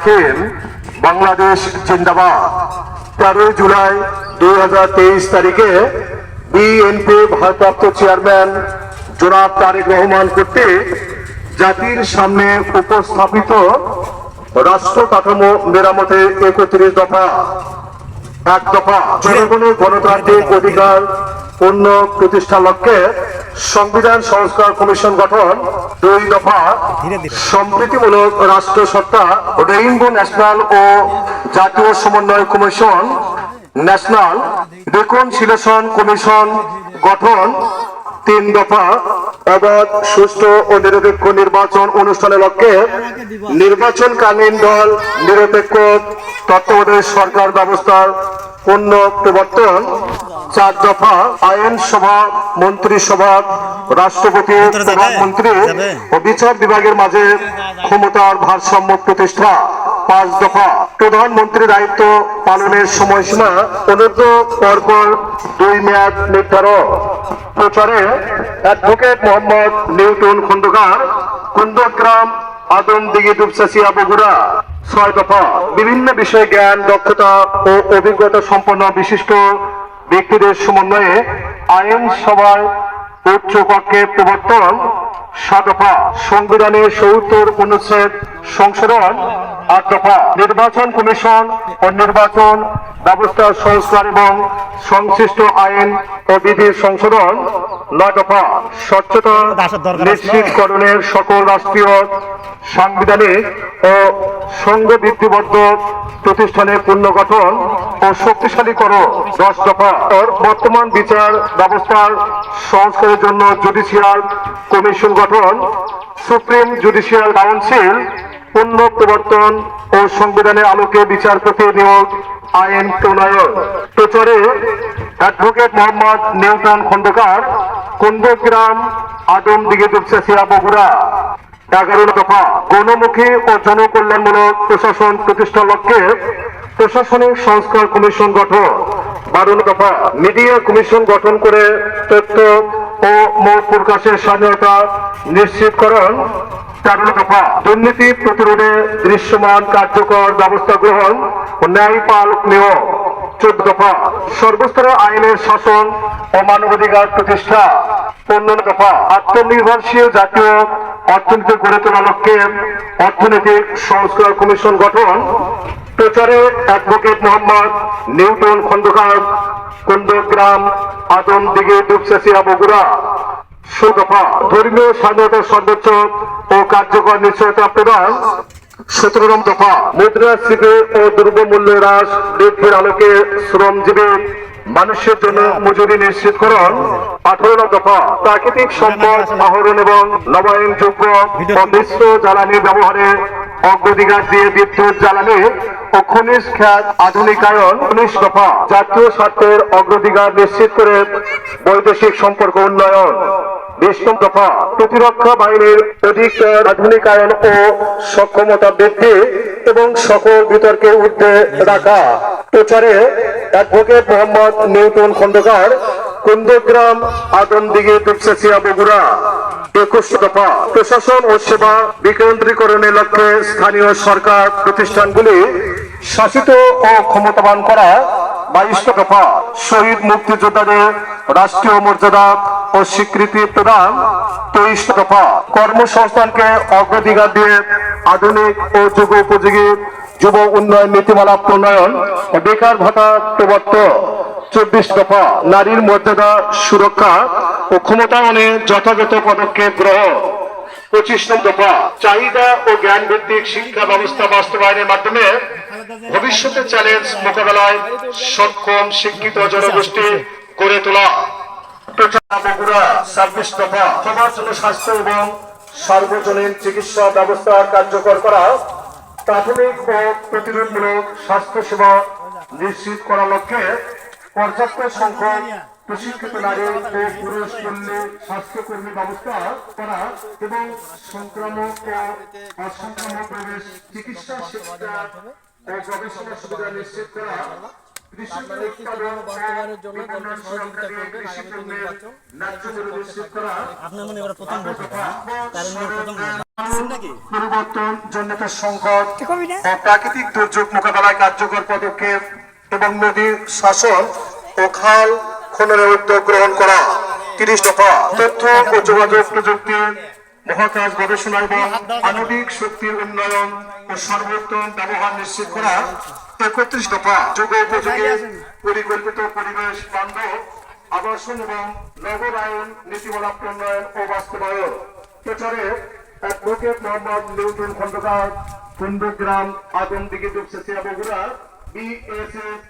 রাখেন বাংলাদেশ জিন্দাবাদ। তেরোই জুলাই দুই তারিখে বিএনপি ভারপ্রাপ্ত চেয়ারম্যান জনাব তারেক রহমান কর্তৃক জাতির সামনে উপস্থাপিত রাষ্ট্র কাঠামো মেরামতের একত্রিশ দফা, এক দফা জনগণের গণতান্ত্রিক অধিকার পূর্ণ প্রতিষ্ঠার লক্ষ্যে সংবিধান সংস্কার কমিশন গঠন দুই দফা সম্প্রীতিমূলক রাষ্ট্র সত্তা রেইনবো ন্যাশনাল ও জাতীয় সমন্বয় কমিশন ন্যাশনাল রিকনসিলেশন কমিশন গঠন তিন দফা অবাধ সুষ্ঠু ও নিরপেক্ষ নির্বাচন অনুষ্ঠানের লক্ষ্যে নির্বাচনকালীন দল নিরপেক্ষ তত্ত্বাবধায়ক সরকার ব্যবস্থার পূর্ণ প্রবর্তন চার দফা আইন আইনসভা মন্ত্রিসভা রাষ্ট্রপতি প্রধানমন্ত্রী ও বিচার বিভাগের মাঝে ক্ষমতার ভারসাম্য প্রতিষ্ঠা। পাঁচ দফা। প্রধানমন্ত্রী দায়িত্ব পালনের সময়সীমা অনুদ্ধ পরপর দুই মেয়াদ নির্ধারণ প্রচারে অ্যাডভোকেট মোহাম্মদ নিউটন খন্দকার কুন্দগ্রাম আদমদিঘি ডুবসাসিয়া বগুড়া। ছয় দফা। বিভিন্ন বিষয়ে জ্ঞান দক্ষতা ও অভিজ্ঞতা সম্পন্ন বিশিষ্ট ব্যক্তিদের সমন্বয়ে আইন সভায় উচ্চ কক্ষে প্রবর্তন সাতফা সংবিধানের সৌত্তর অনুচ্ছেদ সংশোধন আট দফা নির্বাচন কমিশন ও নির্বাচন ব্যবস্থা সংস্কার এবং সংশ্লিষ্ট আইন ও বিধির সংশোধন নয় দফা স্বচ্ছতা নিশ্চিতকরণের সকল রাষ্ট্রীয় সাংবিধানিক ও সংঘবৃত্তিবদ্ধ প্রতিষ্ঠানের পুনর্গঠন ও শক্তিশালী করো দশ দফা। বর্তমান বিচার ব্যবস্থার সংস্কারের জন্য জুডিশিয়াল কমিশন গঠন সুপ্রিম জুডিশিয়াল কাউন্সিল পূর্ণ প্রবর্তন ও সংবিধানের আলোকে বিচারপতি নিয়োগ আইন প্রণয়ন। প্রচারে অ্যাডভোকেট মোহাম্মদ নিউটন খন্দকার কুন্দগ্রাম আদম আদমদিঘি দুপসাসিয়া বগুড়া এগারো দফা গণমুখী ও জনকল্যাণমূলক প্রশাসন প্রতিষ্ঠার লক্ষ্যে প্রশাসনিক সংস্কার কমিশন গঠন বারো দফা মিডিয়া কমিশন গঠন করে তথ্য ও মত প্রকাশের স্বাধীনতা নিশ্চিতকরণ তেরো দফা দুর্নীতি প্রতিরোধে দৃশ্যমান কার্যকর ব্যবস্থা গ্রহণ ও ন্যায়পালক নিয়োগ চোদ্দ দফা সর্বস্তরের আইনের শাসন ও মানবাধিকার প্রতিষ্ঠা। পনেরো দফা আত্মনির্ভরশীল জাতীয় অর্থনীতি গড়ে তোলার লক্ষ্যে অর্থনৈতিক সংস্কার কমিশন গঠন। প্রচারে অ্যাডভোকেট মোহাম্মদ নিউটন খন্দকার, কুন্দগ্রাম আদমদিঘি দুপসাসিয়া বগুড়া। সুদফা ধর্মীয় স্বাধীনতার সর্বোচ্চ ও কার্যকর নিশ্চয়তা প্রদান। সতেরো দফা। মুদ্রাস্ফীতি ও দ্রব্যমূল্য হ্রাস বৃদ্ধির আলোকে শ্রমজীবী মানুষের জন্য মজুরি আঠারো দফা, প্রাকৃতিক সম্পদ আহরণ এবং নবায়নযোগ্য জ্বালানি ব্যবহারে অগ্রাধিকার দিয়ে বিদ্যুৎ, জ্বালানি ও খনিজ খাত আধুনিকায়ন। উনিশ দফা, জাতীয় স্বার্থের অগ্রাধিকার নিশ্চিত করে বৈদেশিক সম্পর্ক উন্নয়ন। বিষ্ণু দফা প্রতিরক্ষা বাহিনীর অধিক আধুনিকায়ন ও সক্ষমতা বৃদ্ধি এবং সকল বিতর্কের ঊর্ধ্বে রাখা। প্রচারে অ্যাডভোকেট মোহাম্মদ নিউটন খন্দকার, কুন্দগ্রাম আদমদিঘি দুপসাসিয়া বগুড়া। একুশ দফা প্রশাসন ও সেবা বিকেন্দ্রীকরণের লক্ষ্যে স্থানীয় সরকার প্রতিষ্ঠানগুলি শাসিত ও ক্ষমতাবান করা। বাইশ দফা শহীদ মুক্তিযোদ্ধাদের রাষ্ট্রীয় মর্যাদা ও স্বীকৃতি প্রদান তেইশ দফা। কর্মসংস্থানকে অগ্রাধিকার দিয়ে আধুনিক ও যুগ উপযোগী যুব উন্নয়ন নীতিমালা প্রণয়ন বেকার ভাতা প্রবর্তন চব্বিশ দফা নারীর মর্যাদা সুরক্ষা ও ক্ষমতায়নে যথাযথ পদক্ষেপ গ্রহণ। পঁচিশ দফা চাহিদা ও জ্ঞান ভিত্তিক শিক্ষা ব্যবস্থা বাস্তবায়নের মাধ্যমে ভবিষ্যতের চ্যালেঞ্জ মোকাবেলায় সক্ষম শিক্ষিত জনগোষ্ঠী গড়ে তোলা। বগুড়া স্বাস্থ্য ব্যবস্থা করা নিশ্চিত করার লক্ষ্যে পর্যাপ্ত সংখ্যক প্রশিক্ষিত নারী ও পুরুষ কর্মী স্বাস্থ্যকর্মী ব্যবস্থা করা এবং সংক্রামক ও অসংক্রামক চিকিৎসা শিক্ষা ও গবেষণা সুবিধা নিশ্চিত করা আপনার মনে এবার প্রথম ভোট কারণ প্রথম পরিবর্তন সংকট ও প্রাকৃতিক দুর্যোগ মোকাবেলায় কার্যকর পদক্ষেপ এবং নদীর শাসন ও খাল খননের উদ্যোগ গ্রহণ করা। তিরিশ দফা তথ্য ও যোগাযোগ প্রযুক্তি মহাকাশ গবেষণা এবং আণবিক শক্তির উন্নয়ন ও সর্বোত্তম ব্যবহার নিশ্চিত করা একত্রিশ দফা যোগ উপযোগী পরিকল্পিত পরিবেশ বান্ধব আবাসন এবং নগরায়ন নীতিমালা প্রণয়ন ও বাস্তবায়ন। প্রচারে advocate Mohammad Newton Khandakar Kundagram Adamdighi Dupsasia Bogura BSS